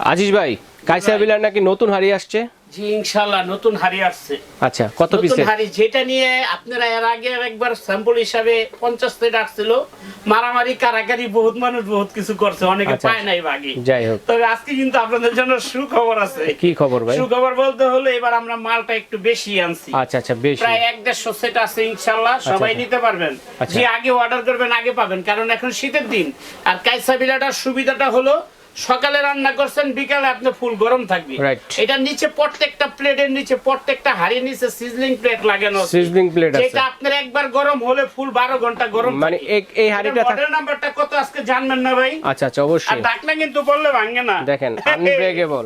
আজিজ ভাই কাইসা বিলার নাকি নতুন হাড়ি আসছে? জি ইনশাল্লাহ নতুন হাড়ি আসছে। আচ্ছা কত পিস নতুন হাড়ি যেটা নিয়ে আপনারা এর আগে একবার স্যাম্পল হিসাবে পঞ্চাশ থেকে আসছিল মারামারি কারাকারি বহুত মানুষ বহুত কিছু করছে অনেকে আচ্ছা, পায় নাই বাকি যাই হোক। তবে আজকে কিন্তু আপনাদের জন্য সুখবর আছে। কি খবর ভাই? সুখবর বলতে হলে এবার আমরা মালটা একটু বেশি আনছি। আচ্ছা আচ্ছা বেশি। প্রায় এক দেড়শো সেট আছে ইনশাআল্লাহ সবাই আচ্ছা। নিতে পারবেন। আচ্ছা। যে আগে অর্ডার করবেন আগে পাবেন কারণ এখন শীতের দিন। আর কাইসা বিলাটার সুবিধাটা হলো সকালে রান্না করছেন বিকালে আপনার ফুল গরম থাকবে। এটা নিচে প্রত্যেকটা প্লেটের নিচে প্রত্যেকটা হাড়ির নিচে সিজলিং প্লেট লাগানো। সিজলিং প্লেট আছে। এটা আপনার একবার গরম হলে ফুল বারো ঘণ্টা গরম মানে এই- হাড়িটা মডেল নাম্বারটা কত আজকে জানবেন না ভাই? আচ্ছা আচ্ছা অবশ্যই। আর ডাকলে কিন্তু বললে ভাঙে না। দেখেন আনব্রেকেবল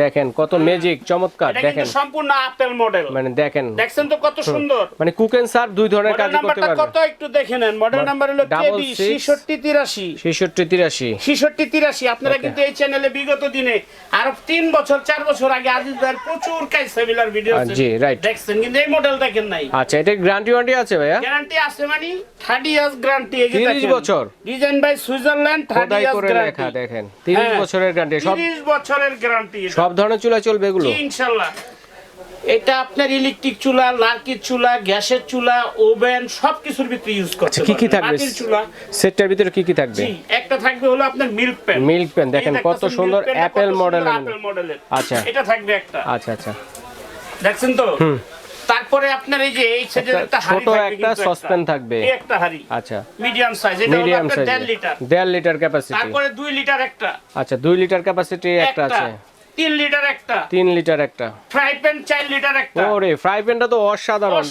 দেখেন কত ম্যাজিক চমৎকার দেখেন। সম্পূর্ণ আপেল মডেল মানে দেখেন। দেখছেন তো কত সুন্দর। মানে কুক এন্ড সার্ভ দুই ধরনের কাজ করতে পারবে। কত একটু দেখে নেন। মডেল নাম্বার হলো কেবি six। ছিষট্টি তিরাশি। ছেষট্টি তিরাশি। ছিষট্টি তিরাশি। আপনারা কিন্তু এই চ্যানেলে বিগত দিনে আরও তিন বছর চার বছর আগে আজিজ ভাইয়ের প্রচুর কাইসাবিলার ভিডিও আহ, জি, right. দেখছেন কিন্তু এই মডেল দেখেন নাই। আচ্ছা এটা গ্যারান্টি ওয়ারেন্টি আছে ভাইয়া? গ্যারান্টি আছে মানে থার্টি ইয়ার্স গ্যারান্টি এই যে 30 বছর। ডিজাইন বাই সুইজারল্যান্ড থার্টি খোদাই ইয়ার্স গ্যারান্টি দেখেন। তিরিশ হ্যাঁ। বছরের গ্যারান্টি সব তিরিশ বছরের গ্যারান্টি সব ধরনের চুলা চলবে এগুলো? ইনশাল্লাহ। এটা আপনার ইলেকট্রিক চুলা লার্কির চুলা গ্যাসের চুলা ওভেন সবকিছুর ভিতরে ইউজ করতে আচ্ছা কি কি থাকবে? চুলা। সেটটার ভিতরে কি কি থাকবে? জি একটা থাকবে হলো আপনার মিল্ক প্যান মিল্ক প্যান দেখেন কত সুন্দর অ্যাপেল মডেলের অ্যাপেল মডেলের আচ্ছা। এটা থাকবে একটা। আচ্ছা আচ্ছা। দেখছেন তো? তারপরে আপনার এই যে এই সেটের একটা হাড়ি ছোট একটা সসপ্যান থাকবে। এই একটা হাড়ি। আচ্ছা। মিডিয়াম সাইজ এটা হলো মিডিয়াম আপনার সাইজ 1.5 লিটার। দেড় লিটার ক্যাপাসিটি তারপরে 2 লিটার একটা। আচ্ছা দুই লিটার ক্যাপাসিটি একটা আছে। 3 লিটার একটা। তিন লিটার একটা। ফ্রাই প্যান 4 লিটার একটা। ওরে ফ্রাই প্যানটা তো অসাধারণ।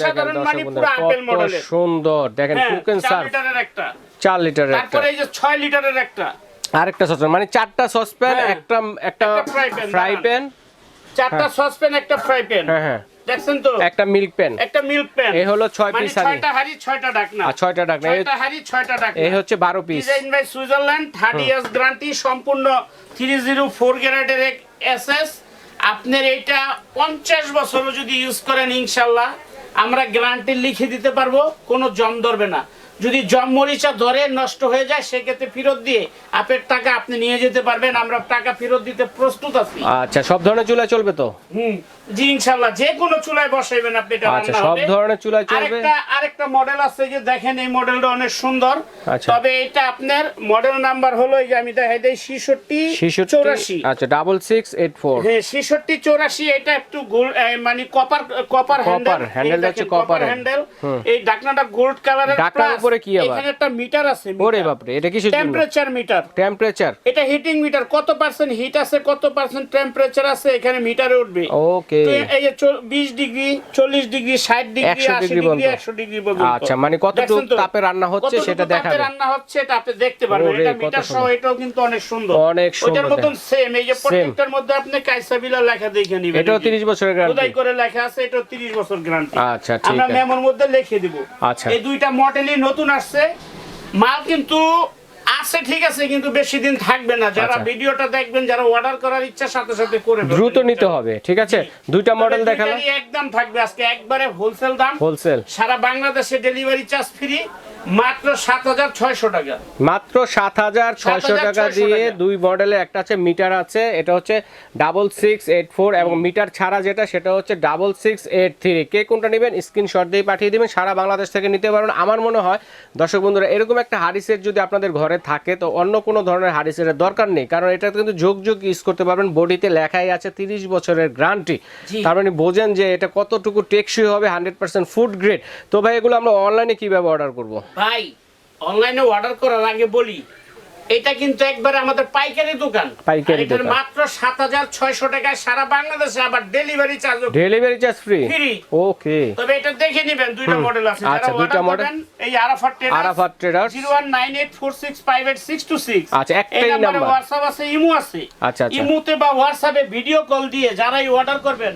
মানে বন্ধুরা পুরো আপেল কত মডেলের। সুন্দর। দেখেন কুক এন্ড 4 লিটারের একটা। চার লিটারের একটা। তারপরে এই যে 6 লিটারের একটা। আরেকটা সসপ্যান মানে চারটা সসপ্যান। একটা একটা ফ্রাই। প্যান চারটা সসপ্যান একটা ফ্রাই প্যান হ্যাঁ হ্যাঁ। দেখছেন তো? একটা মিল্ক প্যান একটা মিল্ক প্যান এই হলো ছয় মানে পিস হাঁড়ি। ডাকনা। আর ডাকনা। হাড়ি ডাকনা। এই হচ্ছে বারো piece design by Switzerland thirty years guarantee সম্পূর্ণ থ্রি জিরো ফোর গ্রেডের এসএস আপনার এইটা পঞ্চাশ বছরও যদি ইউজ করেন ইনশাল্লাহ আমরা গ্যারান্টি লিখে দিতে পারব কোনো জম ধরবে না। যদি জম মরিচা ধরে নষ্ট হয়ে যায় সেক্ষেত্রে ফেরত দিয়ে আপের টাকা আপনি নিয়ে যেতে পারবেন। আমরা টাকা ফেরত দিতে প্রস্তুত আছি। আচ্ছা সব ধরনের চুলা চলবে তো? হুম। জি ইনশাল্লাহ যে কোনো চুলায় বসাইবেন আপনি এটা আচ্ছা সব ধরনের চুলায় চলবে? আরেকটা আরেকটা মডেল আছে যে দেখেন এই মডেলটা অনেক সুন্দর। আচ্ছা। তবে এটা আপনার মডেল নাম্বার হলো এই যে আমি দেখাই দেই ছিষট্টি ছেষট্টি চৌরাশি। আচ্ছা ডাবল সিক্স এইট ফোর হ্যাঁ ছিষট্টি চৌরাশি এটা একটু গোল্ড মানে কপার কপার handle টা হচ্ছে এর। হ্যান্ডেল এই ডাকনাটা গোল্ড কালারের ডাকনার উপরে কি আবার? এখানে একটা মিটার আছে ওরে বাপরে এটা কিসের জন্য? টেম্পারেচার মিটার টেম্পারেচার এটা হিটিং মিটার কত পার্সেন্ট হিট আছে কত পার্সেন্ট টেম্পারেচার আছে এখানে মিটারে উঠবে। ওকে তো এই যে বিশ ডিগ্রি চল্লিশ ডিগ্রি ষাট ডিগ্রি 100 আশি ডিগ্রি ডিগ্রি পর্যন্ত। একশো ডিগ্রি পর্যন্ত। আচ্ছা, মানে কতটুকু তাপে রান্না হচ্ছে সেটা তাপে রান্না হচ্ছে এটা আপনি দেখতে পারবেন। এটা মিটার সহ এটাও কিন্তু অনেক সুন্দর। অনেক সুন্দর ওইটার মতন সেম এই যে প্রত্যেকটার মধ্যে আপনি কাইসাবিলা লেখা দেখে নিবেন। এটাও 30 বছরের খোদাই করে লেখা আছে এটাও 30 বছর গ্যারান্টি আচ্ছা, ঠিক আমরা মেমোর মধ্যে লিখে দিব। আচ্ছা। এই দুইটা মডেলই নতুন আসছে। মাল কিন্তু আছে ঠিক আছে কিন্তু বেশি দিন থাকবে না। যারা আচ্ছা। ভিডিওটা দেখবেন যারা অর্ডার করার ইচ্ছা সাথে সাথে করে দ্রুত নিতে হবে ঠিক আছে? দুইটা মডেল দেখালাম একদম থাকবে আজকে। একবারে হোলসেল দাম। হোলসেল সারা বাংলাদেশে ডেলিভারি চার্জ ফ্রি মাত্র সাত হাজার ছয়শো টাকা। মাত্র সাত হাজার ছয়শো টাকা দিয়ে দুই মডেলের একটা আছে মিটার আছে এটা হচ্ছে ডাবল সিক্স এইট ফোর এবং মিটার ছাড়া যেটা সেটা হচ্ছে ডাবল সিক্স এইট থ্রি। কে কোনটা নেবেন স্ক্রিনশট দিয়ে পাঠিয়ে দেবেন সারা বাংলাদেশ থেকে নিতে পারবেন। আমার মনে হয় দর্শক বন্ধুরা এরকম একটা হাড়ি সেট যদি আপনাদের ঘরে থাকে তো অন্য কোনো ধরনের হাড়ি সেটের দরকার নেই কারণ এটা কিন্তু যোগ যোগ ইউজ করতে পারবেন। বডিতে লেখাই আছে তিরিশ বছরের গ্যারান্টি জি। তার মানে বোঝেন যে এটা কতটুকু টেকসই হবে হান্ড্রেড পার্সেন্ট ফুড গ্রেড তো ভাই এগুলো আমরা অনলাইনে কীভাবে অর্ডার করব? ভাই অনলাইনে অর্ডার করার আগে বলি এটা কিন্তু একবারে আমাদের পাইকারি দোকান। পাইকারি দোকান। মাত্র সাত হাজার ছয়শো টাকায় সারা বাংলাদেশে আবার delivery charge delivery charge free okay তবে এটা দেখে নেবেন দুইটা মডেল আছে। আচ্ছা, দুইটা। করবেন এই Arafat trader Arafat traders zero one nine eight four six five eight six two six আচ্ছা, একটাই নাম্বারে। হোয়াটসঅ্যাপ আছে ইমো আছে। আচ্ছা, আচ্ছা। ইমোতে বা হোয়াটসঅ্যাপে ভিডিও কল দিয়ে যারাই অর্ডার করবেন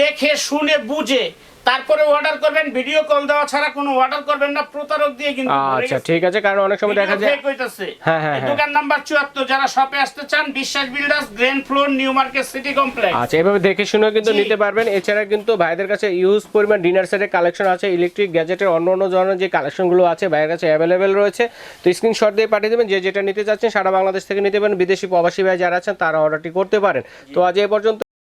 দেখে শুনে বুঝে তারপরে অর্ডার করবেন ভিডিও কল দেওয়া ছাড়া কোনো অর্ডার করবেন না প্রতারক দিয়ে কিন্তু আচ্ছা ঠিক আছে কারণ অনেক সময় দেখা যায় হইতাছে। হ্যাঁ, হ্যাঁ, হ্যাঁ। দোকান নাম্বার চুয়াত্তর যারা শপে আসতে চান Biswas builders grand floor new market city complex. আচ্ছা এভাবে দেখে শুনেও কিন্তু নিতে পারবেন। এছাড়া কিন্তু ভাইদের কাছে ইউজ পরিমাণ ডিনার সেটের কালেকশন আছে ইলেকট্রিক গ্যাজেটের অন্য অন্য ধরনের যে কালেকশনগুলো আছে ভাইয়ের কাছে অ্যাভেলেবেল রয়েছে। তো স্ক্রিনশট দিয়ে পাঠিয়ে দেবেন যে যেটা নিতে চাচ্ছেন সারা বাংলাদেশ থেকে নিতে পারেন। বিদেশি প্রবাসী ভাই যারা আছেন তারা অর্ডারটি করতে পারেন। তো আজ এ পর্যন্ত